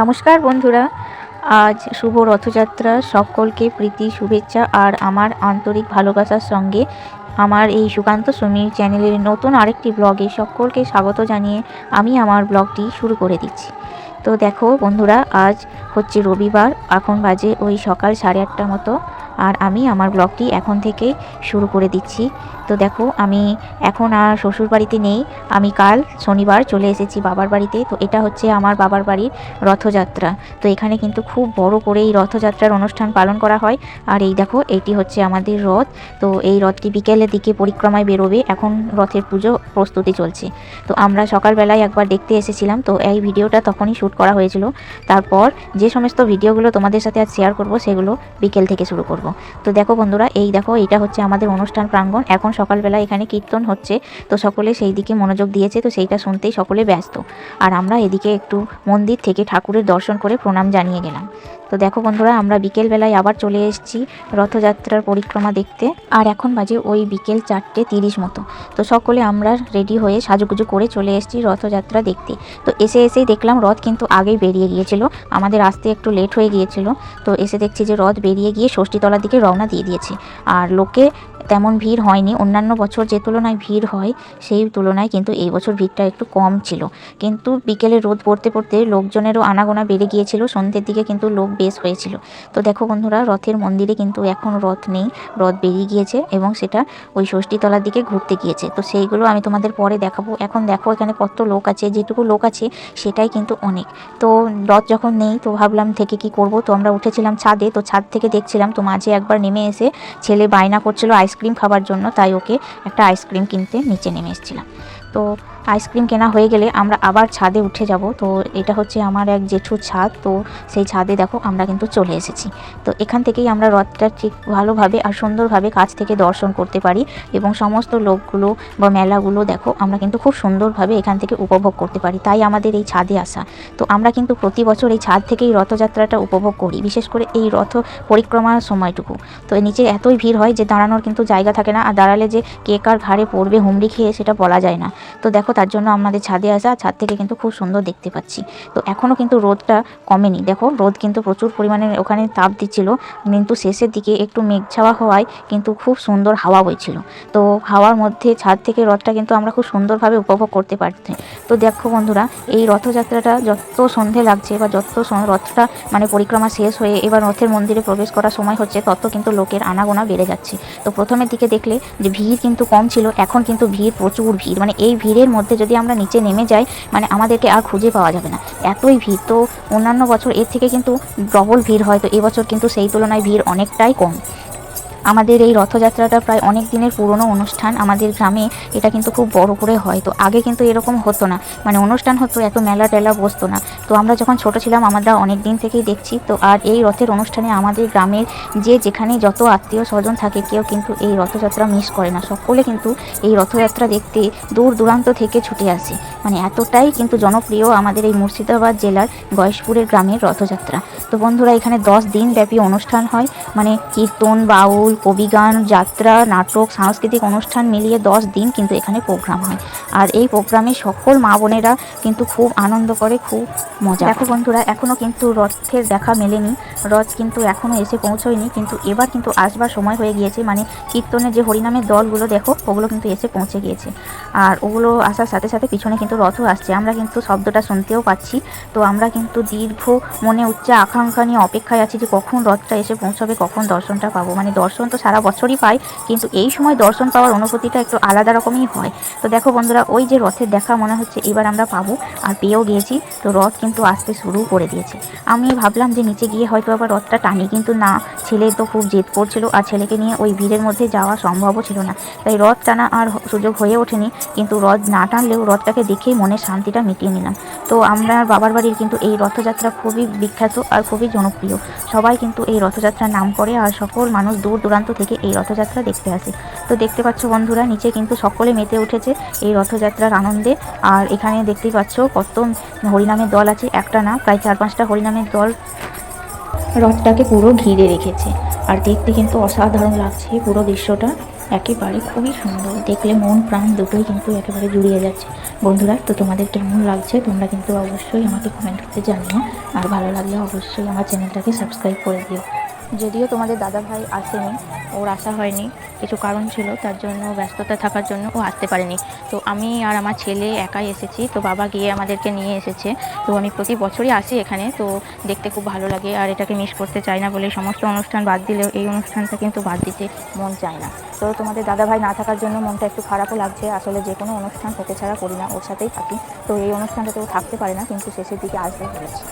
নমস্কার বন্ধুরা। আজ শুভ রথযাত্রা, সকলকে প্রীতি, শুভেচ্ছা আর আমার আন্তরিক ভালোবাসার সঙ্গে আমার এই সুকান্ত সমীর চ্যানেলের নতুন আরেকটি ব্লগে সকলকে স্বাগত জানিয়ে আমি আমার ব্লগটি শুরু করে দিচ্ছি। তো দেখো বন্ধুরা, আজ হচ্ছে রবিবার, এখন বাজে ওই সকাল সাড়ে আটটা মতো। আর আমি আমার ব্লগটি এখন থেকেই শুরু করে দিচ্ছি। তো দেখো, আমি এখন আর শ্বশুর বাড়িতে নেই। আমি কাল শনিবার চলে এসেছি বাবার বাড়িতে। তো এটা হচ্ছে আমার বাবার বাড়ির রথযাত্রা। তো এখানে কিন্তু খুব বড় করে এই রথযাত্রার অনুষ্ঠান পালন করা হয়। আর এই দেখো, এটি হচ্ছে আমাদের রথ। তো এই রথটি বিকেলের দিকে পরিক্রমায় বেরোবে। এখন রথের পুজো প্রস্তুতি চলছে। তো আমরা সকালবেলায় একবার দেখতে এসেছিলাম। তো এই ভিডিওটা তখনই শ্যুট করা হয়েছিল। তারপর যে সমস্ত ভিডিওগুলো তোমাদের সাথে আজ শেয়ার করব, সেগুলো বিকেল থেকে শুরু করব। তো দেখো বন্ধুরা, এই দেখো এটা হচ্ছে আমাদের অনুষ্ঠান প্রাঙ্গণ। এখন সকালবেলা এখানে কীর্তন হচ্ছে, তো সকলে সেই দিকে মনোযোগ দিয়েছে, তো সেইটা শুনতেই সকলে ব্যস্ত। আর আমরা এদিকে একটু মন্দির থেকে ঠাকুরের দর্শন করে প্রণাম জানিয়ে গেলাম। তো দেখো বন্ধুরা, আমরা বিকেলবেলায় আবার চলে এসেছি রথযাত্রার পরিক্রমা দেখতে। আর এখন বাজে ওই বিকেল চারটে তিরিশ মতো। তো সকলে আমরা রেডি হয়ে সাজুগুজু করে চলে এসেছি রথযাত্রা দেখতে। তো এসে এসেই দেখলাম রথ কিন্তু আগেই বেরিয়ে গিয়েছিল। আমাদের আসতে একটু লেট হয়ে গিয়েছিল। তো এসে দেখছি যে রথ বেরিয়ে গিয়ে ষষ্ঠীতলার দিকে রওনা দিয়ে দিয়েছে। আর লোকে তেমন ভিড় হয়নি। অন্যান্য বছর যে তুলনায় ভিড় হয়, সেই তুলনায় কিন্তু এই বছর ভিড়টা একটু কম ছিল। কিন্তু বিকেলে রোদ পড়তে পড়তে লোকজনেরও আনাগোনা বেড়ে গিয়েছিল, সন্ধ্যের দিকে কিন্তু লোক বেশ হয়েছিল। তো দেখো বন্ধুরা, রথের মন্দিরে কিন্তু এখন রথ নেই, রথ বেরিয়ে গিয়েছে এবং সেটা ওই ষষ্ঠীতলার দিকে ঘুরতে গিয়েছে। তো সেইগুলো আমি তোমাদের পরে দেখাবো। এখন দেখো এখানে কত লোক আছে, যেটুকু লোক আছে সেটাই কিন্তু অনেক। তো রথ যখন নেই, তো ভাবলাম থেকে কি করব? তো আমরা উঠেছিলাম ছাদে, তো ছাদ থেকে দেখছিলাম তো মাঝে একবার নেমে এসে ছেলে বায়না করছিল আইসক্রিম খাবার জন্য তাই ওকে একটা আইসক্রিম কিনতে নিচে নেমে এসেছিলাম। তো আইসক্রিম কেনা হয়ে গেলে আমরা আবার ছাদে উঠে যাব। তো এটা হচ্ছে আমার এক জেঠুর ছাদ। তো সেই ছাদে দেখো আমরা কিন্তু চলে এসেছি। তো এখান থেকেই আমরা রথটা ঠিক ভালোভাবে আর সুন্দরভাবে কাছ থেকে দর্শন করতে পারি এবং সমস্ত লোকগুলো বা মেলাগুলো দেখো আমরা কিন্তু খুব সুন্দরভাবে এখান থেকে উপভোগ করতে পারি। তাই আমাদের এই ছাদে আসা। তো আমরা কিন্তু প্রতি বছর এই ছাদ থেকেই রথযাত্রাটা উপভোগ করি, বিশেষ করে এই রথ পরিক্রমার সময়টুকু। তো নিচে এতই ভিড় হয় যে দাঁড়ানোর কিন্তু জায়গা থাকে না। আর দাঁড়ালে যে কে কার ঘাড়ে পড়বে, হুমড়ি খেয়ে সেটা বলা যায় না। তো দেখো তার জন্য আমাদের ছাদে আসা ছাদ থেকে কিন্তু খুব সুন্দর দেখতে পাচ্ছি। তো এখনও কিন্তু রোদটা কমেনি। দেখো, রোদ কিন্তু প্রচুর পরিমাণে ওখানে তাপ দিচ্ছিল। কিন্তু শেষের দিকে একটু মেঘ ছাওয়া হওয়ায় কিন্তু খুব সুন্দর হাওয়া বইছিল। তো হাওয়ার মধ্যে ছাদ থেকে রথটা কিন্তু আমরা খুব সুন্দরভাবে উপভোগ করতে পারছি। তো দেখো বন্ধুরা, এই রথযাত্রাটা যত সন্ধে লাগছে বা যত রথটা মানে পরিক্রমা শেষ হয়ে এবার রথের মন্দিরে প্রবেশ করার সময় হচ্ছে, তত কিন্তু লোকের আনাগোনা বেড়ে যাচ্ছে। তো প্রথমের দিকে দেখলে যে ভিড় কিন্তু কম ছিল, এখন কিন্তু ভিড়, প্রচুর ভিড়। মানে এই ভিড়ের মধ্যে যদি আমরা নিচে নেমে যাই মানে আমাদেরকে আর খুঁজে পাওয়া যাবে না। এতই ভিড়, তো অন্যান্য বছর এর থেকে কিন্তু ডবল ভিড় হয়, তো এবছর কিন্তু সেই তুলনায় ভিড় অনেকটাই কম। আমাদের এই রথযাত্রাটা প্রায় অনেক দিনের পুরনো অনুষ্ঠান। আমাদের গ্রামে এটা কিন্তু খুব বড় করে হয়। তো আগে কিন্তু এরকম হতো না। মানে অনুষ্ঠান হতো, এত মেলা টেলা বসতো না। তো আমরা যখন ছোট ছিলাম, আমরা অনেক দিন থেকেই দেখছি। তো আর এই রথের অনুষ্ঠানে আমাদের গ্রামের যে যেখানে যত আত্মীয় স্বজন থাকে, কেউ কিন্তু এই রথযাত্রা মিস করে না। সকলে কিন্তু এই রথযাত্রা দেখতে দূর দূরান্ত থেকে ছুটে আসে। মানে এতটাই কিন্তু জনপ্রিয় আমাদের এই মুর্শিদাবাদ জেলার গয়েশপুরের গ্রামের রথযাত্রা। তো বন্ধুরা, এখানে দশ দিন ব্যাপী অনুষ্ঠান হয়। মানে কীর্তন, বাউল কবিগান, যাত্রা, নাটক, সাংস্কৃতিক অনুষ্ঠান মিলিয়ে দশ দিন কিন্তু এখানে প্রোগ্রাম হয়। আর এই প্রোগ্রামে সকল মা বোনেরা কিন্তু খুব আনন্দ করে, খুব মজা দেখো বন্ধুরা এখনও কিন্তু রথের দেখা মেলেনি। রথ কিন্তু এখনও এসে পৌঁছয়নি, কিন্তু এবার কিন্তু আসবার সময় হয়ে গিয়েছে। মানে কীর্তনের যে হরিনামের দলগুলো, দেখো, ওগুলো কিন্তু এসে পৌঁছে গিয়েছে। আর ওগুলো আসার সাথে সাথে পিছনে কিন্তু রথও আসছে। আমরা কিন্তু শব্দটা শুনতেও পাচ্ছি। তো আমরা কিন্তু দীর্ঘ মনে উচ্চ আকাঙ্ক্ষা নিয়ে অপেক্ষায় আছি যে কখন রথটা এসে পৌঁছাবে, কখন দর্শনটা পাবো। মানে দর্শন তো সারা বছরই পাই কিন্তু এই সময় দর্শন পাওয়ার অনুভূতিটা একটু আলাদা রকমই হয়। তো দেখো বন্ধুরা, ওই যে রথের দেখা মনে হচ্ছে এবার আমরা পাবো, আর পেয়েও গিয়েছি। তো রথ কিন্তু আসতে শুরু করে দিয়েছে। আমি ভাবলাম যে নিচে গিয়ে হয়তো আবার রথটা টানি, কিন্তু না, ছেলে তো খুব জেদ করছিল, আর ছেলেকে নিয়ে ওই ভিড়ের মধ্যে যাওয়া সম্ভবও ছিল না। তাই রথ টানা আর সুযোগ হয়ে ওঠেনি, কিন্তু রথ না টানলেও রথটাকে দেখেই মনের শান্তিটা মিটিয়ে নিলাম। তো আমরা বাবার বাড়ির কিন্তু এই রথযাত্রা খুবই বিখ্যাত আর খুবই জনপ্রিয়। সবাই কিন্তু এই রথযাত্রার নাম করে, আর সকল মানুষ দূর দূরান্ত থেকে এই রথযাত্রা দেখতে আসে। তো দেখতে পাচ্ছ বন্ধুরা, নিচে কিন্তু সকলে মেতে উঠেছে এই রথযাত্রার আনন্দে। আর এখানে দেখতেই পাচ্ছ কত হরিনামের দল আছে, একটা না, প্রায় চার পাঁচটা হরিনামের দল রথটাকে পুরো ঘিরে রেখেছে। আর দেখতে কিন্তু অসাধারণ লাগছে পুরো দৃশ্যটা। একেবারে খুবই সুন্দর। দেখলে মন, প্রাণ দুটোই কিন্তু একেবারে জুড়িয়ে যাচ্ছে। বন্ধুরা, তো তোমাদের কেমন লাগছে তোমরা কিন্তু অবশ্যই আমাকে কমেন্ট করতে জানিও। আর ভালো লাগলে অবশ্যই আমার চ্যানেলটাকে সাবস্ক্রাইব করে দিও। যদিও তোমাদের দাদা ভাই আসেনি, ওর আসা হয়নি, কিছু কারণ ছিল, তার জন্য ব্যস্ততা থাকার জন্য ও আসতে পারেনি। তো আমি আর আমার ছেলে একাই এসেছি, তো বাবা গিয়ে আমাদেরকে নিয়ে এসেছে। তো আমি প্রতি বছরই আসি এখানে, তো দেখতে খুব ভালো লাগে, আর এটাকে মিস করতে চাই না বলে সমস্ত অনুষ্ঠান বাদ দিলেও এই অনুষ্ঠানটা কিন্তু বাদ দিতে মন চায় না। তো তোমাদের দাদা ভাই না থাকার জন্য মনটা একটু খারাপও লাগছে, আসলে যে কোনো অনুষ্ঠান ওকে ছাড়া করি না, ওর সাথেই থাকি। তো এই অনুষ্ঠানটাতে ও থাকতে পারে না, কিন্তু শেষের দিকে আসবে বলেছে।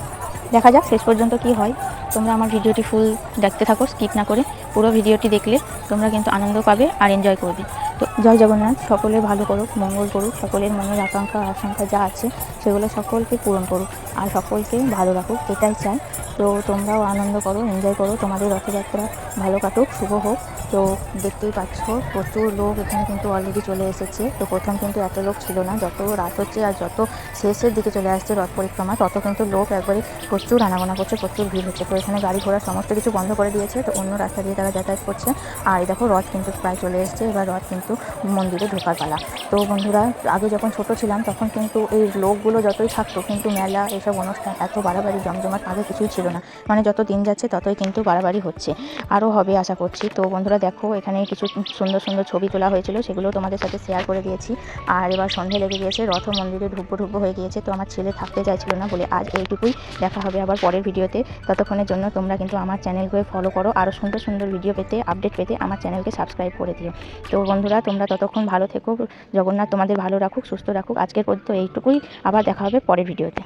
দেখা যাক, শেষ পর্যন্ত কি হয়। তোমরা আমার ভিডিওটি ফুল দেখতে থাকো স্কিপ না করে পুরো ভিডিওটি দেখলে তোমরা কিন্তু আনন্দ পাবে আর এনজয় করবে। তো জয় জগন্নাথ, সকলে ভালো করুক, মঙ্গল করুক, সকলের মনের আকাঙ্ক্ষা, আশঙ্কা যা আছে সেগুলো সকলকে পূরণ করুক আর সকলকে ভালো রাখুক, এটাই চাই। তো তোমরাও আনন্দ করো এনজয় করো, তোমাদের রথযাত্রা ভালো কাটুক, শুভ হোক। তো দেখতেই পাচ্ছ, প্রচুর লোক এখানে কিন্তু অলরেডি চলে এসেছে। তো প্রথম কিন্তু এত লোক ছিল না, যত রাত হচ্ছে আর যত শেষের দিকে চলে আসছে রথ পরিক্রমা, তত কিন্তু লোক একবারে প্রচুর আনাগোনা করছে, প্রচুর ভিড় হচ্ছে। তো এখানে গাড়ি ঘোড়া সমস্ত কিছু বন্ধ করে দিয়েছে, তো অন্য রাস্তা দিয়ে তারা যাতায়াত করছে। আর দেখো রথ কিন্তু প্রায় চলে এসছে, এবার রথ কিন্তু মন্দিরে ঢোকার পালা। তো বন্ধুরা, আগে যখন ছোট ছিলাম, তখন কিন্তু এই লোকগুলো যতই থাকতো, কিন্তু মেলা, এসব অনুষ্ঠান এত বাড়াবাড়ি, জমজমাট আগে কিছুই ছিল না। মানে যত দিন যাচ্ছে, ততই কিন্তু বাড়াবাড়ি হচ্ছে। আরও হবে, আশা করছি। তো বন্ধুরা দেখো, এখানে কিছু সুন্দর সুন্দর ছবি তোলা হয়েছিল, সেগুলো তোমাদের সাথে শেয়ার করে দিয়েছি। আর এবার সন্ধে লেগে গিয়েছে রথ মন্দিরে ঢুকবো ঢুকবো হয়ে গিয়েছে, তো আমার ছেলে থাকতে চাইছিল না বলে আজ এইটুকুই। দেখা হবে আবার পরের ভিডিওতে। ততক্ষণের জন্য তোমরা কিন্তু আমার চ্যানেলকে ফলো করো, আরও সুন্দর সুন্দর ভিডিও পেতে আপডেট পেতে আমার চ্যানেলকে সাবস্ক্রাইব করে দিও। তো বন্ধুরা, তোমরা ততক্ষণ ভালো থেকো, জগন্নাথ তোমাদের ভালো রাখুক, সুস্থ রাখুক। আজকের পর্যন্ত এইটুকুই, আবার দেখা হবে পরের ভিডিওতে।